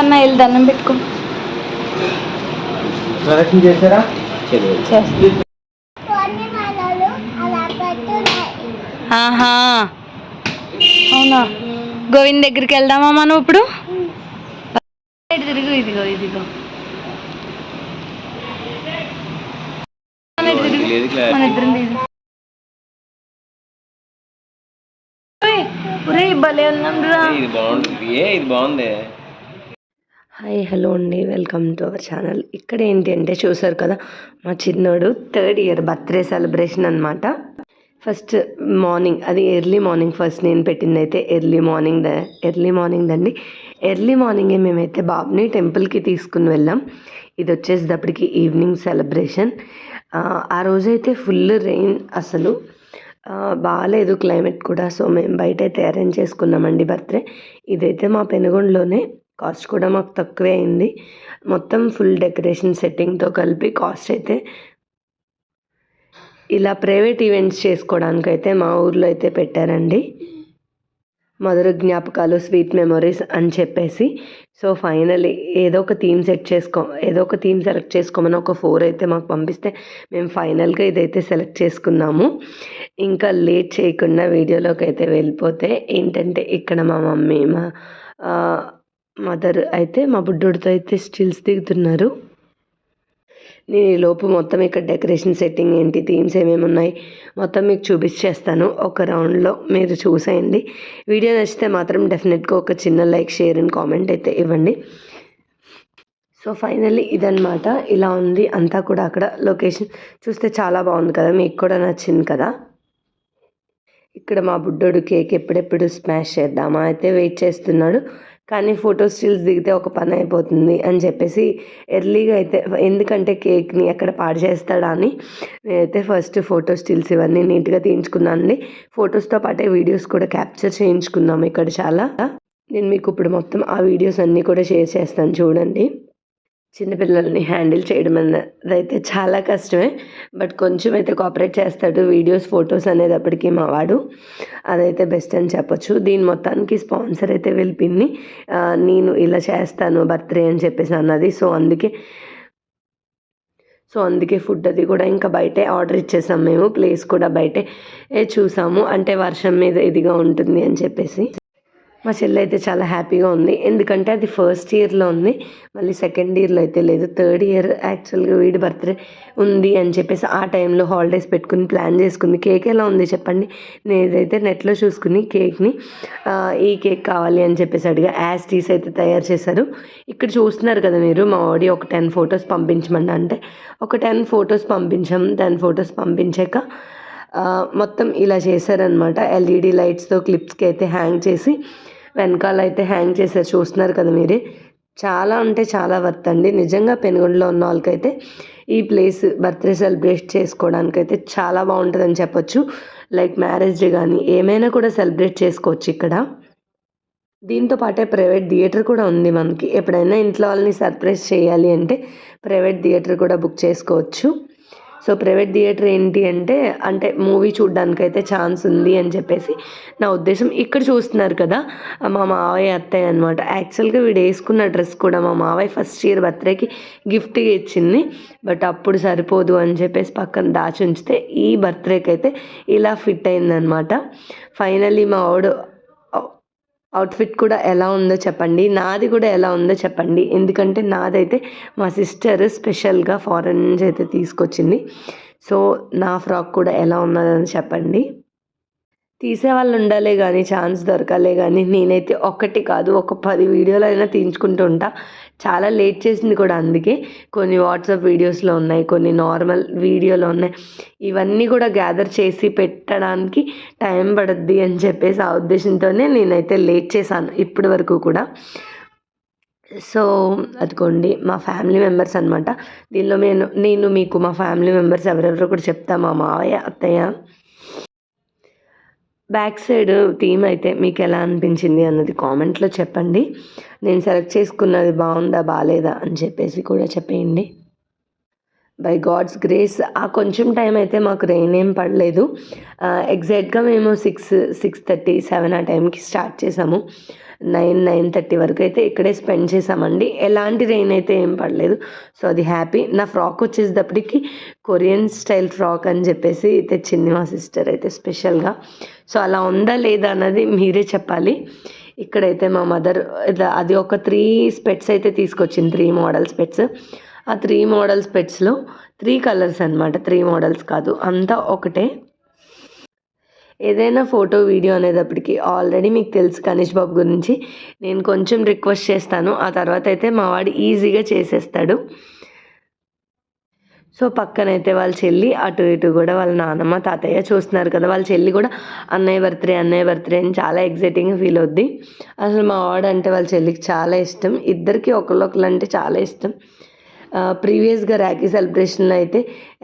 అన్న వెళ్ళి దండం పెట్టుకో. ప్రదక్షిణ చేశారా? ఆహా. అవునా? గోవింద్ దగ్గరికి వెళ్దామా మనం ఇప్పుడు? తిరుగు ఇదిగో ఇదిగో. మన ఇద్దరం భలే ఉన్నాం రా. ఇది బాగుంటుంది. ఏ ఇది బాగుంది. హాయ్ హలో అండి. Welcome to our channel. ఇక్కడ ఏంటి అంటే చూసారు కదా మా చిన్నోడు థర్డ్ ఇయర్ బర్త్డే సెలబ్రేషన్ అనమాట ఫస్ట్ మార్నింగ్ అది ఎర్లీ మార్నింగ్ ఫస్ట్ నేను పెట్టింది అయితే early morning the early morning Dandi early మార్నింగే మేమైతే బాబుని టెంపుల్కి తీసుకుని వెళ్ళాం. ఇది వచ్చేసేటప్పటికి ఈవినింగ్ సెలబ్రేషన్. ఆ రోజైతే ఫుల్ రెయిన్ అసలు. బాగాలేదు క్లైమేట్ కూడా సో మేము బయట అయితే అరేంజ్ చేసుకున్నామండి బర్త్డే. ఇదైతే మా పెనుగొండలోనే. కాస్ట్ కూడా మాకు తక్కువే అయింది. మొత్తం ఫుల్ డెకరేషన్ సెట్టింగ్తో కలిపి కాస్ట్ అయితే ఇలా ప్రైవేట్ ఈవెంట్స్ చేసుకోవడానికైతే మా ఊర్లో అయితే పెట్టారండి. మధుర జ్ఞాపకాలు స్వీట్ మెమొరీస్ అని చెప్పేసి. సో ఫైనలీ ఏదో ఒక థీమ్ సెట్ చేసుకో ఏదో ఒక థీమ్ సెలెక్ట్ చేసుకోమని ఒక ఫోర్ అయితే మాకు పంపిస్తే మేము ఫైనల్గా ఇదైతే సెలెక్ట్ చేసుకున్నాము. ఇంకా లేట్ చేయకుండా వీడియోలోకి అయితే వెళ్ళిపోతే ఏంటంటే ఇక్కడ మా మమ్మీ మా మదర్ అయితే మా బుడ్డోడితో అయితే స్టిల్స్ దిగుతున్నారు. నేను ఈ లోపు మొత్తం ఇక్కడ డెకరేషన్ సెట్టింగ్ ఏంటి థీమ్స్ ఏమేమి ఉన్నాయి మొత్తం మీకు చూపించేస్తాను. ఒక రౌండ్లో మీరు చూసేయండి. వీడియో నచ్చితే మాత్రం డెఫినెట్గా ఒక చిన్న లైక్ షేర్ అండ్ కామెంట్ అయితే ఇవ్వండి. సో ఫైనల్లీ ఇదనమాట ఇలా ఉంది. అంతా కూడా అక్కడ లొకేషన్ చూస్తే చాలా బాగుంది కదా మీకు కూడా నచ్చింది కదా. ఇక్కడ మా బుడ్డోడు కేక్ ఎప్పుడెప్పుడు స్మాష్ చేద్దామా అయితే వెయిట్ చేస్తున్నాడు. కానీ ఫోటో స్టిల్స్ దిగితే ఒక పని అయిపోతుంది అని చెప్పేసి ఎర్లీగా అయితే ఎందుకంటే కేక్ని ఎక్కడ పాడు చేస్తాడా అని నేనైతే ఫస్ట్ ఫోటో స్టిల్స్ ఇవన్నీ నీట్గా తీయించుకున్నాను అండి. ఫొటోస్తో పాటే వీడియోస్ కూడా క్యాప్చర్ చేయించుకున్నాము ఇక్కడ చాలా. నేను మీకు ఇప్పుడు మొత్తం ఆ వీడియోస్ అన్నీ కూడా షేర్ చేస్తాను చూడండి. చిన్నపిల్లల్ని హ్యాండిల్ చేయడం అన్నది అయితే చాలా కష్టమే. బట్ కొంచెం అయితే కోఆపరేట్ చేస్తాడు వీడియోస్ ఫొటోస్ అనేటప్పటికీ మా వాడు. అదైతే బెస్ట్ అని చెప్పొచ్చు. దీని మొత్తానికి స్పాన్సర్ అయితే వెళ్ళిపోయింది నేను ఇలా చేస్తాను బర్త్డే అని చెప్పేసి అన్నది. సో అందుకే సో అందుకే ఫుడ్ అది కూడా ఇంకా బయటే ఆర్డర్ ఇచ్చేసాం మేము. ప్లేస్ కూడా బయటే చూసాము. అంటే వర్షం మీద ఇదిగా ఉంటుంది అని చెప్పేసి. మా చెల్లి అయితే చాలా హ్యాపీగా ఉంది. ఎందుకంటే అది ఫస్ట్ ఇయర్లో ఉంది. మళ్ళీ సెకండ్ ఇయర్లో అయితే లేదు. థర్డ్ ఇయర్ యాక్చువల్గా వీడి బర్త్డే ఉంది అని చెప్పేసి ఆ టైంలో హాలిడేస్ పెట్టుకుని ప్లాన్ చేసుకుంది. కేక్ ఎలా ఉంది చెప్పండి? నేను నెట్లో చూసుకుని కేక్ని ఈ కేక్ కావాలి అని చెప్పేసి అడిగా. యాజ్ టీస్ అయితే తయారు చేశారు. ఇక్కడ చూస్తున్నారు కదా మీరు మా ఆడి ఒక టెన్ ఫొటోస్ పంపించమండి అంటే ఒక టెన్ ఫొటోస్ పంపించాం. టెన్ ఫొటోస్ పంపించాక మొత్తం ఇలా చేశారనమాట ఎల్ఈడి లైట్స్తో క్లిప్స్కి అయితే హ్యాంగ్ చేసి వెనకాల అయితే హ్యాంగ్ చేశారు. చూస్తున్నారు కదా మీరే. చాలా అంటే చాలా వర్త్ అండి. నిజంగా పెనుగొండలో ఉన్న వాళ్ళకైతే ఈ ప్లేస్ బర్త్డే సెలబ్రేట్ చేసుకోవడానికైతే చాలా బాగుంటుందని చెప్పొచ్చు. లైక్ మ్యారేజ్ డే కానీ ఏమైనా కూడా సెలబ్రేట్ చేసుకోవచ్చు ఇక్కడ. దీంతో పాటే ప్రైవేట్ థియేటర్ కూడా ఉంది మనకి. ఎప్పుడైనా ఇంట్లో వాళ్ళని సర్ప్రైజ్ చేయాలి అంటే ప్రైవేట్ థియేటర్ కూడా బుక్ చేసుకోవచ్చు. సో ప్రైవేట్ థియేటర్ ఏంటి అంటే అంటే మూవీ చూడడానికైతే ఛాన్స్ ఉంది అని చెప్పేసి నా ఉద్దేశం. ఇక్కడ చూస్తున్నారు కదా మా మావయ్య అత్తయ్య అనమాట యాక్చువల్గా వీడు వేసుకున్న డ్రెస్ కూడా మా మావయ్య ఫస్ట్ ఇయర్ బర్త్డేకి గిఫ్ట్గా ఇచ్చింది. బట్ అప్పుడు సరిపోదు అని చెప్పేసి పక్కన దాచి ఉంచితే ఈ బర్త్డేకి అయితే ఇలా ఫిట్ అయిందనమాట ఫైనల్లీ మా వాడు అవుట్ఫిట్ కూడా ఎలా ఉందో చెప్పండి. నాది కూడా ఎలా ఉందో చెప్పండి. ఎందుకంటే నాదైతే మా సిస్టర్ స్పెషల్గా ఫారెన్ నుంచి అయితే తీసుకొచ్చింది. సో నా ఫ్రాక్ కూడా ఎలా ఉన్నదని చెప్పండి. తీసే వాళ్ళు ఉండాలే కానీ ఛాన్స్ దొరకాలే కానీ నేనైతే ఒక్కటి కాదు ఒక పది వీడియోలు అయినా తీయించుకుంటూ ఉంటా. చాలా లేట్ చేసింది కూడా అందుకే. కొన్ని వాట్సాప్ వీడియోస్లో ఉన్నాయి కొన్ని నార్మల్ వీడియోలో ఉన్నాయి. ఇవన్నీ కూడా గ్యాదర్ చేసి పెట్టడానికి టైం పడుద్ది అని చెప్పేసి ఆ ఉద్దేశంతోనే నేనైతే లేట్ చేశాను ఇప్పటి వరకు కూడా. సో అదిగోండి మా ఫ్యామిలీ మెంబర్స్ అనమాట దీనిలో నేను నేను మీకు మా ఫ్యామిలీ మెంబర్స్ ఎవరెవరో కూడా చెప్తా మా మావయ్య అత్తయ్య. బ్యాక్ సైడ్ థీమ్ అయితే మీకు ఎలా అనిపించింది అన్నది కామెంట్లో చెప్పండి. నేను సెలెక్ట్ చేసుకున్నది బాగుందా బాగాలేదా అని చెప్పేసి కూడా చెప్పేయండి. బై గాడ్స్ గ్రేస్ ఆ కొంచెం టైం అయితే మాకు రెయిన్ ఏం పడలేదు. ఎగ్జాక్ట్గా మేము సిక్స్ సిక్స్ థర్టీ సెవెన్ ఆ టైంకి స్టార్ట్ చేసాము. నైన్ నైన్ థర్టీ వరకు అయితే ఇక్కడే స్పెండ్ చేసామండి ఎలాంటి రెయిన్ అయితే ఏం పడలేదు. సో అది హ్యాపీ. నా ఫ్రాక్ వచ్చేటప్పటికి కొరియన్ స్టైల్ ఫ్రాక్ అని చెప్పేసి తెచ్చింది మా సిస్టర్ అయితే స్పెషల్గా. సో అలా ఉందా లేదా అన్నది మీరే చెప్పాలి. ఇక్కడైతే మా మదర్ అది ఒక త్రీ స్పెట్స్ అయితే తీసుకొచ్చింది. త్రీ మోడల్ స్పెట్స్. ఆ త్రీ మోడల్ స్పెట్స్లో త్రీ కలర్స్ అనమాట త్రీ మోడల్స్ కాదు. అంతా ఒకటే. ఏదైనా ఫోటో వీడియో అనేటప్పటికి ఆల్రెడీ మీకు తెలుసు గణేష్ బాబు గురించి. నేను కొంచెం రిక్వెస్ట్ చేస్తాను. ఆ తర్వాత అయితే మా వాడు ఈజీగా చేసేస్తాడు. సో పక్కనైతే వాళ్ళ చెల్లి అటు ఇటు కూడా వాళ్ళ నాన్నమ్మ తాతయ్య చూస్తున్నారు కదా. వాళ్ళ చెల్లి కూడా అన్నయ్య బర్త్డే అన్నయ్య బర్త్డే అని చాలా ఎగ్జైటింగ్గా ఫీల్ అవుద్ది. అసలు మా వాడు అంటే వాళ్ళ చెల్లికి చాలా ఇష్టం. ఇద్దరికి ఒకళ్ళొకళ్ళు అంటే చాలా ఇష్టం. ప్రీవియస్గా ర్యాకీ సెలబ్రేషన్లో అయితే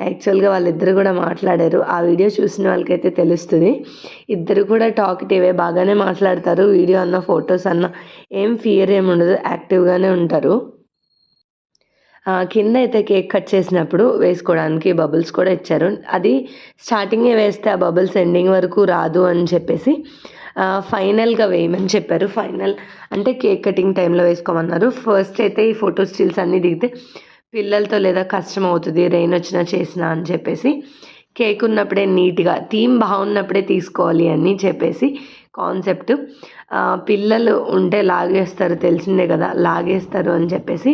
యాక్చువల్గా వాళ్ళిద్దరు కూడా మాట్లాడారు. ఆ వీడియో చూసిన వాళ్ళకైతే తెలుస్తుంది. ఇద్దరు కూడా టాకిటివే బాగానే మాట్లాడతారు. వీడియో అన్న ఫొటోస్ అన్న ఏం ఫియర్ ఏమి ఉండదు. యాక్టివ్గానే ఉంటారు. కింద అయితే కేక్ కట్ చేసినప్పుడు వేసుకోవడానికి బబుల్స్ కూడా ఇచ్చారు. అది స్టార్టింగే వేస్తే ఆ బబుల్స్ ఎండింగ్ వరకు రాదు అని చెప్పేసి ఫైనల్గా వేయమని చెప్పారు. ఫైనల్ అంటే కేక్ కటింగ్ టైంలో వేసుకోమన్నారు. ఫస్ట్ అయితే ఈ ఫోటో స్టిల్స్ అన్నీ దిగితే పిల్లలతో లేదా కష్టం అవుతుంది రెయిన్ వచ్చినా చేసినా అని చెప్పేసి కేక్ ఉన్నప్పుడే నీట్గా థీమ్ బాగున్నప్పుడే తీసుకోవాలి అని చెప్పేసి కాన్సెప్ట్. పిల్లలు ఉంటే లాగేస్తారు తెలిసిందే కదా లాగేస్తారు అని చెప్పేసి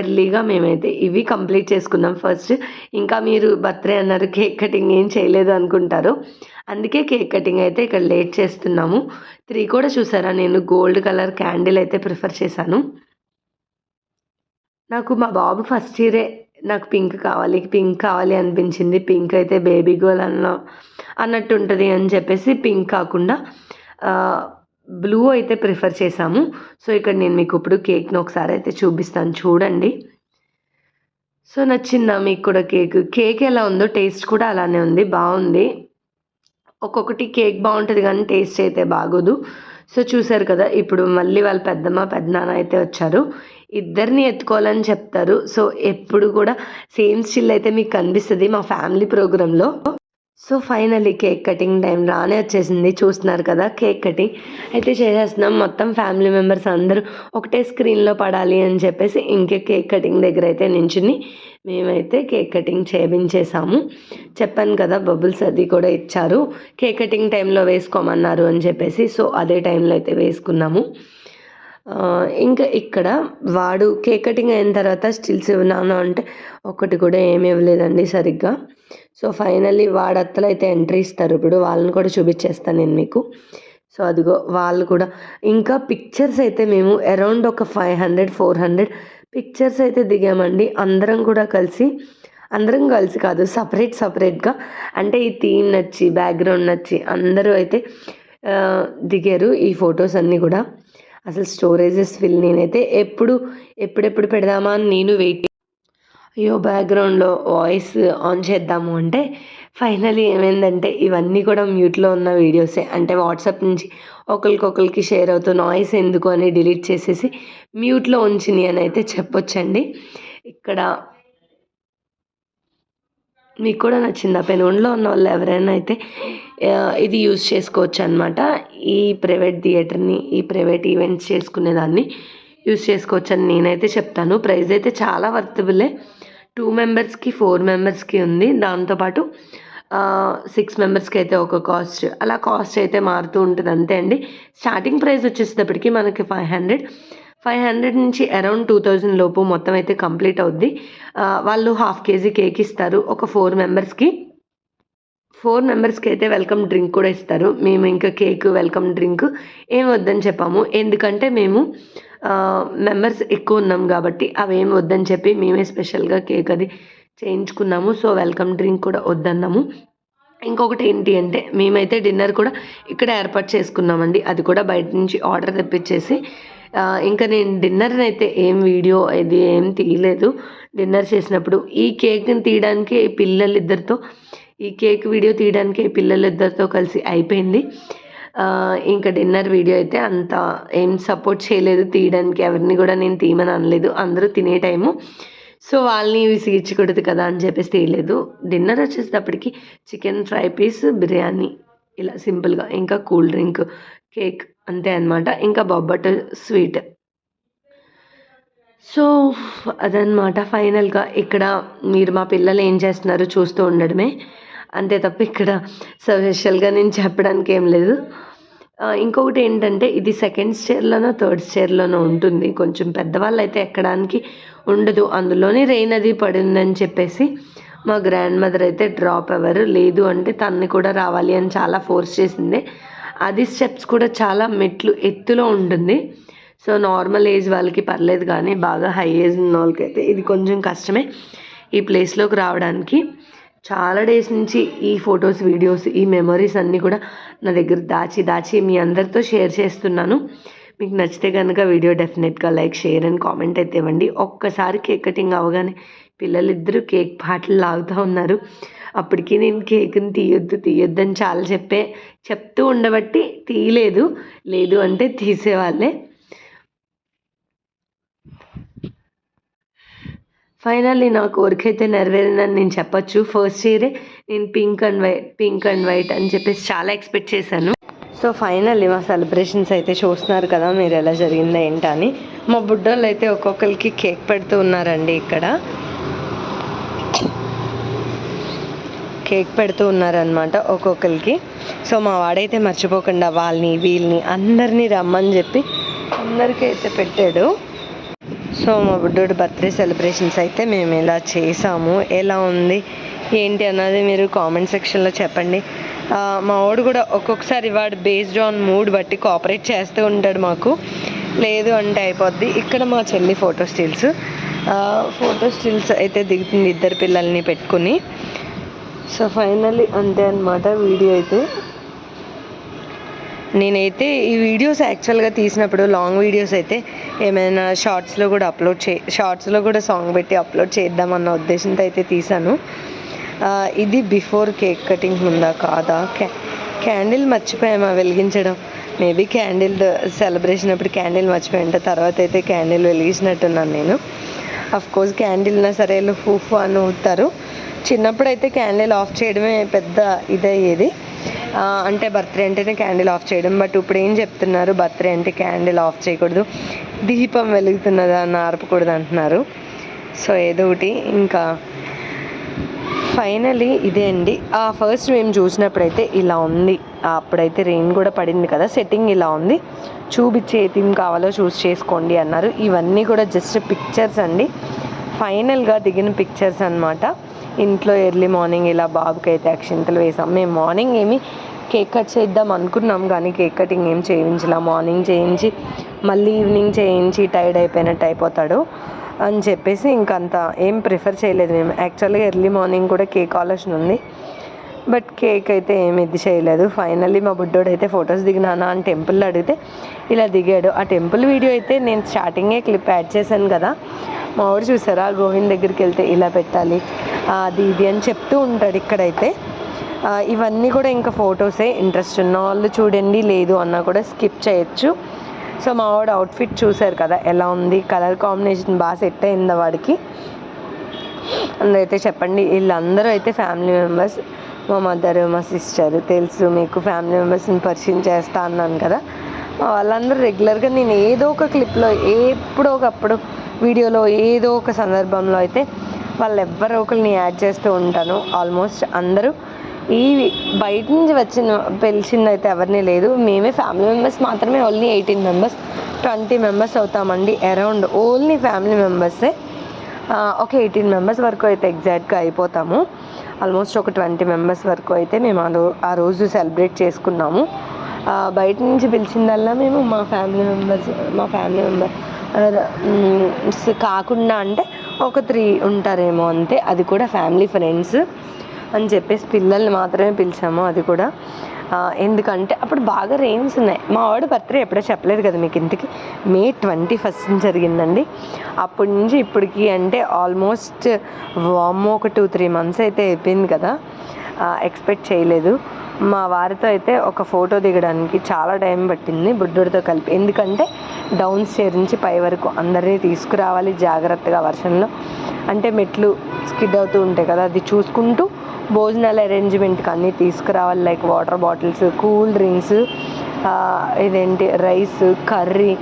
ఎర్లీగా మేమైతే ఇవి కంప్లీట్ చేసుకున్నాం. ఫస్ట్ ఇంకా మీరు బర్త్డే అన్నారు కేక్ కటింగ్ ఏం చేయలేదు అనుకుంటారు. అందుకే కేక్ కటింగ్ అయితే ఇక్కడ లేట్ చేస్తున్నాము. త్రీ కూడా చూసారా? నేను గోల్డ్ కలర్ క్యాండిల్ అయితే ప్రిఫర్ చేశాను. నాకు మా బాబు ఫస్ట్ ఇయరే. నాకు పింక్ కావాలి. పింక్ కావాలి అనిపించింది. పింక్ అయితే బేబీ గోల్ అన్న అన్నట్టు ఉంటుంది అని చెప్పేసి పింక్ కాకుండా బ్లూ అయితే ప్రిఫర్ చేశాము. సో ఇక్కడ నేను మీకు ఇప్పుడు కేక్ని ఒకసారి అయితే చూపిస్తాను. చూడండి. సో నచ్చిందా మీకు కూడా కేక్? కేక్ ఎలా ఉందో టేస్ట్ కూడా అలానే ఉంది. బాగుంది. ఒక్కొక్కటి కేక్ బాగుంటుంది కానీ టేస్ట్ అయితే బాగోదు. సో చూసారు కదా ఇప్పుడు మళ్ళీ వాళ్ళ పెద్దమ్మ పెద్దనాన్న అయితే వచ్చారు. ఇద్దరిని ఎత్తుకోవాలని చెప్తారు. సో ఎప్పుడు కూడా సేమ్ స్టిల్ అయితే మీకు కనిపిస్తుంది మా ఫ్యామిలీ ప్రోగ్రాంలో. So finally cake cutting time రానే వచ్చేసింది. చూస్తున్నారు కదా కేక్ కటింగ్. అయితే చేసేస్తున్నాం. మొత్తం ఫ్యామిలీ మెంబర్స్ అందరూ ఒకటే స్క్రీన్లో పడాలి అని చెప్పేసి ఇంకే కేక్ కటింగ్ దగ్గర అయితే నించుని మేమైతే కేక్ కటింగ్ చేయించేసాము చెప్పాను కదా బబుల్స్ అది కూడా ఇచ్చారు. కేక్ కటింగ్ టైంలో వేసుకోమన్నారు అని చెప్పేసి సో అదే టైంలో అయితే వేసుకున్నాము. ఇంకా ఇక్కడ వాడు కేక్ కటింగ్ అయిన తర్వాత స్టిల్స్ ఇవ్వనాను అంటే ఒకటి కూడా ఏమి ఇవ్వలేదండి సరిగ్గా. సో ఫైనల్లీ వాడత్తలు అయితే ఎంట్రీ ఇస్తారు. ఇప్పుడు వాళ్ళని కూడా చూపించేస్తాను నేను మీకు. సో అదిగో వాళ్ళు కూడా ఇంకా పిక్చర్స్ అయితే మేము అరౌండ్ ఒక five hundred four hundred pictures అయితే దిగామండి. అందరం కూడా కలిసి అందరం కలిసి కాదు సపరేట్ సపరేట్గా అంటే ఈ థీమ్ నచ్చి బ్యాక్గ్రౌండ్ నచ్చి అందరూ అయితే దిగారు ఈ ఫొటోస్ అన్నీ కూడా. అసలు స్టోరేజెస్ ఫిల్ నేనైతే ఎప్పుడు ఎప్పుడెప్పుడు పెడదామా అని నేను వెయిట్ అయ్యో బ్యాక్గ్రౌండ్లో వాయిస్ ఆన్ చేద్దాము అంటే ఫైనలీ ఏమైందంటే ఇవన్నీ కూడా మ్యూట్లో ఉన్న వీడియోసే. అంటే వాట్సాప్ నుంచి ఒకరికొకరికి షేర్ అవుతూ నాయిస్ ఎందుకు అని డిలీట్ చేసేసి మ్యూట్లో ఉంచిని అని అయితే చెప్పొచ్చండి. ఇక్కడ మీకు కూడా నచ్చిందా? పెనుగొండలో ఉన్న వాళ్ళు ఎవరైనా అయితే ఇది యూజ్ చేసుకోవచ్చు అనమాట ఈ ప్రైవేట్ థియేటర్ని ఈ ప్రైవేట్ ఈవెంట్స్ చేసుకునేదాన్ని యూజ్ చేసుకోవచ్చు అని నేనైతే చెప్తాను. ప్రైస్ అయితే చాలా వర్తబులే. టూ మెంబర్స్కి ఫోర్ మెంబర్స్కి ఉంది. దాంతోపాటు సిక్స్ మెంబర్స్కి అయితే ఒక కాస్ట్. అలా కాస్ట్ అయితే మారుతూ ఉంటుంది అంతే అండి. స్టార్టింగ్ ప్రైస్ వచ్చేసేటప్పటికి మనకి ఫైవ్ హండ్రెడ్. ఫైవ్ హండ్రెడ్ నుంచి అరౌండ్ టూ థౌజండ్ లోపు మొత్తం అయితే కంప్లీట్ అవుద్ది. వాళ్ళు హాఫ్ కేజీ కేక్ ఇస్తారు ఒక ఫోర్ మెంబర్స్కి. ఫోర్ మెంబర్స్కి అయితే వెల్కమ్ డ్రింక్ కూడా ఇస్తారు. మేము ఇంకా కేక్ వెల్కమ్ డ్రింక్ ఏం వద్దని చెప్పాము. ఎందుకంటే మేము మెంబర్స్ ఎక్కువ ఉన్నాం కాబట్టి అవి ఏం వద్దని చెప్పి మేమే స్పెషల్గా కేక్ అది చేయించుకున్నాము. సో వెల్కమ్ డ్రింక్ కూడా వద్దన్నాము. ఇంకొకటి ఏంటి అంటే మేమైతే డిన్నర్ కూడా ఇక్కడ ఏర్పాటు చేసుకున్నామండి. అది కూడా బయట నుంచి ఆర్డర్ తెప్పించేసి ఇంకా నేను డిన్నర్ని అయితే ఏం వీడియో ఇది ఏం తీయలేదు. డిన్నర్ చేసినప్పుడు ఈ కేక్ని తీయడానికి పిల్లలిద్దరితో ఈ కేక్ వీడియో తీయడానికి పిల్లలిద్దరితో కలిసి అయిపోయింది. ఇంకా డిన్నర్ వీడియో అయితే అంత ఏం సపోర్ట్ చేయలేదు తీయడానికి. ఎవరిని కూడా నేను తీయమని అనలేదు. అందరూ తినే టైము. సో వాళ్ళని విసిగించకూడదు కదా అని చెప్పేసి తీయలేదు. డిన్నర్ వచ్చేటప్పటికి చికెన్ ఫ్రై పీస్ బిర్యానీ. ఇలా సింపుల్గా. ఇంకా కూల్ డ్రింక్ కేక్. అంతే అనమాట ఇంకా బొబ్బట్ స్వీట్. సో అదనమాట ఫైనల్గా ఇక్కడ మీరు మా పిల్లలు ఏం చేస్తున్నారు చూస్తూ ఉండడమే. అంతే తప్ప ఇక్కడ స్పెషల్గా నేను చెప్పడానికి ఏం లేదు. ఇంకొకటి ఏంటంటే ఇది సెకండ్ స్టేర్లోనో థర్డ్ స్టేర్లోనో ఉంటుంది. కొంచెం పెద్దవాళ్ళు అయితే ఎక్కడానికి ఉండదు. అందులోనే రెయిన్ అది పడిందని చెప్పేసి మా గ్రాండ్ మదర్ అయితే డ్రాప్ ఎవరు లేదు అంటే తన్ని కూడా రావాలి అని చాలా ఫోర్స్ చేసింది. అది స్టెప్స్ కూడా చాలా మెట్లు ఎత్తులో ఉంటుంది. సో నార్మల్ ఏజ్ వాళ్ళకి పర్లేదు కానీ బాగా హై ఏజ్ ఉన్న వాళ్ళకైతే ఇది కొంచెం కష్టమే ఈ ప్లేస్లోకి రావడానికి. చాలా డేస్ నుంచి ఈ ఫొటోస్ వీడియోస్ ఈ మెమరీస్ అన్నీ కూడా నా దగ్గర దాచి దాచి మీ అందరితో షేర్ చేస్తున్నాను. మీకు నచ్చితే కనుక వీడియో డెఫినెట్గా లైక్ షేర్ అండ్ కామెంట్ అయితే ఇవ్వండి. ఒక్కసారి కేక్ కటింగ్ అవగానే పిల్లలిద్దరూ కేక్ పాటలు లాగుతూ ఉన్నారు. అప్పటికి నేను కేక్ని తీయొద్దు తీయొద్దు అని చాలా చెప్పే చెప్తూ ఉండబట్టి తీయలేదు. లేదు అంటే తీసేవాళ్ళే. ఫైనల్లీ నా కోరిక అయితే నెరవేరిందని నేను చెప్పొచ్చు. ఫస్ట్ ఇయరే నేను pink and white pink and white అని చెప్పేసి చాలా ఎక్స్పెక్ట్ చేశాను. సో ఫైనల్లీ మా సెలబ్రేషన్స్ అయితే చూస్తున్నారు కదా మీరు ఎలా జరిగిందో ఏంటని మా బుడ్డోళ్ళు అయితే ఒక్కొక్కరికి కేక్ పెడుతూ ఉన్నారండి ఇక్కడ. కేక్ పెడుతూ ఉన్నారనమాట ఒక్కొక్కరికి. సో మా వాడైతే మర్చిపోకుండా వాళ్ళని వీళ్ళని అందరినీ రమ్మని చెప్పి అందరికీ అయితే పెట్టాడు. సో మా బుడ్డోడు బర్త్డే సెలబ్రేషన్స్ అయితే మేము ఇలా చేసాము ఎలా ఉంది ఏంటి అన్నది మీరు కామెంట్ సెక్షన్లో చెప్పండి. మా వాడు కూడా ఒక్కొక్కసారి వాడు బేస్డ్ ఆన్ మూడ్ బట్టి కోఆపరేట్ చేస్తూ ఉంటాడు మాకు. లేదు అంటే అయిపోద్ది. ఇక్కడ మా చెల్లి ఫోటో స్టిల్స్. ఫోటో స్టిల్స్ అయితే దిగుతుంది ఇద్దరు పిల్లల్ని పెట్టుకుని. సో ఫైనల్లీ అంతే అనమాట వీడియో అయితే. నేనైతే ఈ వీడియోస్ యాక్చువల్గా తీసినప్పుడు లాంగ్ వీడియోస్ అయితే ఏమైనా షార్ట్స్లో కూడా అప్లోడ్ చే షార్ట్స్లో కూడా సాంగ్ పెట్టి అప్లోడ్ చేద్దామన్న ఉద్దేశంతో అయితే తీసాను ఇది బిఫోర్ కేక్ కటింగ్ ఉందా కాదా? క్యా క్యాండిల్ మర్చిపోయామా వెలిగించడం? మేబీ క్యాండిల్ సెలబ్రేషన్ అప్పుడు క్యాండిల్ మర్చిపోయి ఉంటే తర్వాత అయితే క్యాండిల్ వెలిగించినట్టున్నాను నేను. అఫ్ కోర్స్ క్యాండిల్నా సరే ఫూఫు అని ఊతారు. చిన్నప్పుడు అయితే క్యాండిల్ ఆఫ్ చేయడమే పెద్ద ఇదయ్యేది. అంటే బర్త్డే అంటేనే క్యాండిల్ ఆఫ్ చేయడం. బట్ ఇప్పుడు ఏం చెప్తున్నారు? బర్త్డే అంటే క్యాండిల్ ఆఫ్ చేయకూడదు. దీపం వెలుగుతున్నదా అని ఆర్పకూడదు అంటున్నారు. సో ఏదో ఒకటి ఇంకా ఫైనలీ ఇదే అండి. ఆ ఫస్ట్ మేము చూసినప్పుడైతే ఇలా ఉంది. అప్పుడైతే రెయిన్ కూడా పడింది కదా. సెట్టింగ్ ఇలా ఉంది. చూపించి ఏ థీమ్ కావాలో చూస్ చేసుకోండి అన్నారు. ఇవన్నీ కూడా జస్ట్ పిక్చర్స్ అండి. ఫైనల్గా దిగిన పిక్చర్స్ అన్నమాట. ఇంట్లో ఎర్లీ మార్నింగ్ ఇలా బాబుకి అయితే అక్షింతలు వేసాం. మేము మార్నింగ్ ఏమి కేక్ కట్ చేద్దాం అనుకున్నాం కానీ కేక్ కటింగ్ ఏం చేయించలా. మార్నింగ్ చేయించి మళ్ళీ ఈవినింగ్ చేయించి టైర్డ్ అయిపోయినట్టు అయిపోతాడు అని చెప్పేసి ఇంకంత ఏం ప్రిఫర్ చేయలేదు మేము. యాక్చువల్గా ఎర్లీ మార్నింగ్ కూడా కేక్ ఆలోచన ఉంది. బట్ కేక్ అయితే ఏమి ఇది చేయలేదు. ఫైనల్లీ మా బుడ్డోడు అయితే ఫొటోస్ దిగినానా అని టెంపుల్లో అడిగితే ఇలా దిగాడు. ఆ టెంపుల్ వీడియో అయితే నేను స్టార్టింగే క్లిప్ యాడ్ చేశాను కదా. మా వాడు చూసారా? గోవింద్ దగ్గరికి వెళ్తే ఇలా పెట్టాలి. అది ఇది అని చెప్తూ ఉంటాడు ఇక్కడైతే. ఇవన్నీ కూడా ఇంకా ఫొటోసే. ఇంట్రెస్ట్ ఉన్న వాళ్ళు చూడండి లేదు అన్నా కూడా స్కిప్ చేయొచ్చు. సో మా వాడు అవుట్ఫిట్ చూసారు కదా ఎలా ఉంది? కలర్ కాంబినేషన్ బాగా సెట్ అయిందా వాడికి. అందరైతే చెప్పండి. వీళ్ళందరూ అయితే ఫ్యామిలీ మెంబర్స్ మా మదర్ మా సిస్టర్ తెలుసు మీకు. ఫ్యామిలీ మెంబర్స్ని పరిచయం చేస్తా అన్నాను కదా. వాళ్ళందరూ రెగ్యులర్గా నేను ఏదో ఒక క్లిప్లో ఎప్పుడో ఒకప్పుడు వీడియోలో ఏదో ఒక సందర్భంలో అయితే వాళ్ళు ఎవ్వరో ఒకరిని యాడ్ చేస్తూ ఉంటాను. ఆల్మోస్ట్ అందరూ ఈ బయట నుంచి వచ్చిన పిలిచింది అయితే ఎవరిని లేదు. మేమే ఫ్యామిలీ మెంబర్స్ మాత్రమే only eighteen members twenty members అవుతామండి. Around only family మెంబర్సే. ఒక ఎయిటీన్ మెంబర్స్ వరకు అయితే ఎగ్జాక్ట్గా అయిపోతాము. ఆల్మోస్ట్ ఒక ట్వంటీ మెంబర్స్ వరకు అయితే మేము ఆ ఆ రోజు సెలబ్రేట్ చేసుకున్నాము. బయట నుంచి పిలిచిందల్లా మేము మా ఫ్యామిలీ మెంబర్స్ మా ఫ్యామిలీ మెంబర్. కాకుండా అంటే ఒక త్రీ ఉంటారేమో అంతే. అది కూడా ఫ్యామిలీ ఫ్రెండ్స్ అని చెప్పేసి పిల్లల్ని మాత్రమే పిలిచాము అది కూడా. ఎందుకంటే అప్పుడు బాగా రెయిన్స్ ఉన్నాయి. మా వాడు బర్త్డే ఎప్పుడో చెప్పలేదు కదా మీకు ఇంతకి. మే ట్వంటీ ఫస్ట్ జరిగిందండి. అప్పటి నుంచి ఇప్పటికి అంటే ఆల్మోస్ట్ వామ్ ఒక టూ త్రీ మంత్స్ అయితే అయిపోయింది కదా. ఎక్స్పెక్ట్ చేయలేదు. మా వారితో అయితే ఒక ఫోటో దిగడానికి చాలా టైం పట్టింది బుడ్డోడితో కలిపి. ఎందుకంటే డౌన్ స్టేర్ నుంచి పై వరకు అందరినీ తీసుకురావాలి జాగ్రత్తగా వర్షంలో. అంటే మెట్లు స్కిడ్ అవుతూ ఉంటాయి కదా అది చూసుకుంటూ భోజనాల అరేంజ్మెంట్కి అన్నీ తీసుకురావాలి like water bottles cool drinks ఇదేంటి రైస్ కర్రీ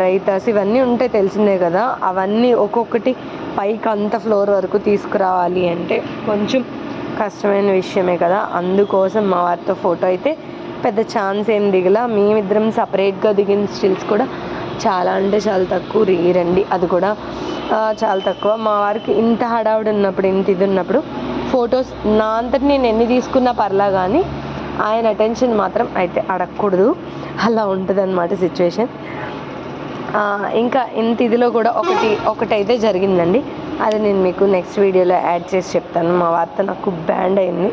రైతాస్ ఇవన్నీ ఉంటే తెలిసిందే కదా. అవన్నీ ఒక్కొక్కటి పైకి అంత ఫ్లోర్ వరకు తీసుకురావాలి అంటే కొంచెం కష్టమైన విషయమే కదా. అందుకోసం మా వారితో ఫోటో అయితే పెద్ద ఛాన్స్ ఏం దిగల. మేమిద్దరం సపరేట్గా దిగిన స్టిల్స్ కూడా చాలా అంటే చాలా తక్కువ. రీరండి అది కూడా చాలా తక్కువ. మా వారికి ఇంత హడావుడు ఉన్నప్పుడు ఇంత ఇది ఉన్నప్పుడు ఫొటోస్ నా అంతటి నేను ఎన్ని తీసుకున్నా పర్లా కానీ ఆయన అటెన్షన్ మాత్రం అయితే అడగకూడదు. అలా ఉంటుంది అనమాట సిచ్యువేషన్ ఇంకా ఇంత ఇదిలో కూడా ఒకటి ఒకటి అయితే జరిగిందండి. అది నేను మీకు నెక్స్ట్ వీడియోలో యాడ్ చేసి చెప్తాను. మా వార్త నాకు బ్యాండ్ అయింది.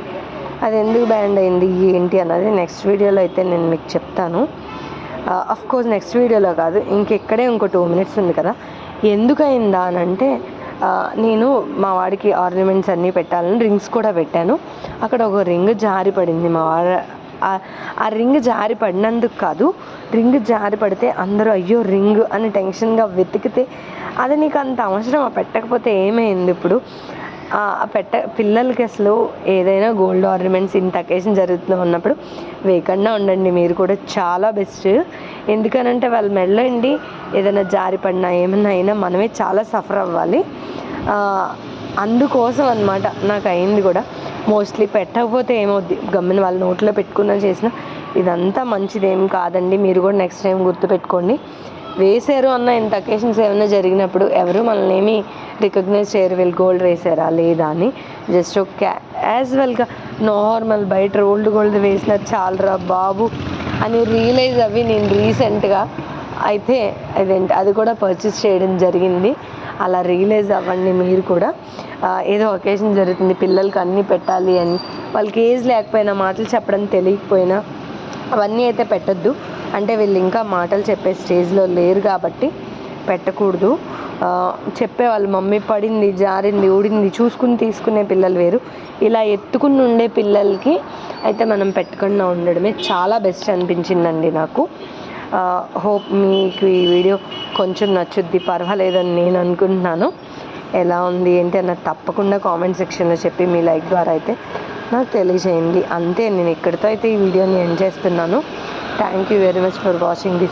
అది ఎందుకు బ్యాండ్ అయింది ఏంటి అన్నది నెక్స్ట్ వీడియోలో అయితే నేను మీకు చెప్తాను. అఫ్ కోర్స్ నెక్స్ట్ వీడియోలో కాదు ఇంకెక్కడే ఇంకో టూ మినిట్స్ ఉంది కదా. ఎందుకు అయిందా అని అంటే నేను మా వాడికి ఆర్నమెంట్స్ అన్నీ పెట్టాలని రింగ్స్ కూడా పెట్టాను. అక్కడ ఒక రింగ్ జారి పడింది మా వాడు ఆ- రింగ్ జారి పడినందుకు కాదు రింగ్ జారి పడితే అందరూ అయ్యో రింగ్ అని టెన్షన్గా వెతికితే అది నీకు అంత అవసరం పెట్టకపోతే ఏమైంది ఇప్పుడు? పెట్ట పిల్లలకి అసలు ఏదైనా గోల్డ్ ఆర్నమెంట్స్ ఇంత అకేషన్ జరుగుతూ ఉన్నప్పుడు వేయకుండా ఉండండి మీరు కూడా చాలా బెస్ట్. ఎందుకనంటే వాళ్ళ మెడలో ఏదైనా జారి పడినా ఏమన్నా అయినా మనమే చాలా సఫర్ అవ్వాలి. అందుకోసం అనమాట నాకు అయింది కూడా. మోస్ట్లీ పెట్టకపోతే ఏమవుద్ది? గమ్మిన వాళ్ళ నోట్లో పెట్టుకున్నా చేసిన ఇదంతా మంచిదేం కాదండి. మీరు కూడా నెక్స్ట్ టైం గుర్తుపెట్టుకోండి. వేశారు అన్న ఇంత అకేషన్స్ ఏమైనా జరిగినప్పుడు ఎవరు మనల్ని ఏమి రికగ్నైజ్ చేయరు వీళ్ళు గోల్డ్ వేసారా లేదా అని. జస్ట్ ఒక యాజ్ వెల్గా నార్మల్ బయట రోల్డ్ గోల్డ్ వేసిన చాలరా బాబు అని రియలైజ్ అవి నేను రీసెంట్గా అయితే అదేంటి అది కూడా పర్చేస్ చేయడం జరిగింది. అలా రియలైజ్ అవ్వండి మీరు కూడా. ఏదో ఒకేషన్ జరుగుతుంది పిల్లలకి అన్నీ పెట్టాలి అని. వాళ్ళకి ఏజ్ లేకపోయినా మాటలు చెప్పడం తెలియకపోయినా అవన్నీ అయితే పెట్టద్దు. అంటే వీళ్ళు ఇంకా మాటలు చెప్పే స్టేజ్లో లేరు కాబట్టి పెట్టకూడదు. చెప్పే చెప్పేవాళ్ళు మమ్మీ పడింది జారింది ఊడింది చూసుకుని తీసుకునే పిల్లలు వేరు. ఇలా ఎత్తుకుని ఉండే పిల్లలకి అయితే మనం పెట్టకుండా ఉండడమే చాలా బెస్ట్ అనిపించిందండి నాకు. హోప్ మీకు ఈ వీడియో కొంచెం నచ్చుద్ది పర్వాలేదని నేను అనుకుంటున్నాను. ఎలా ఉంది ఏంటి అన్నది తప్పకుండా కామెంట్ సెక్షన్లో చెప్పి మీ లైక్ ద్వారా అయితే నాకు తెలియజేయండి. అంతే నేను ఇక్కడితో అయితే ఈ వీడియోని ఎండ్ చేస్తున్నాను. Thank you very much for watching this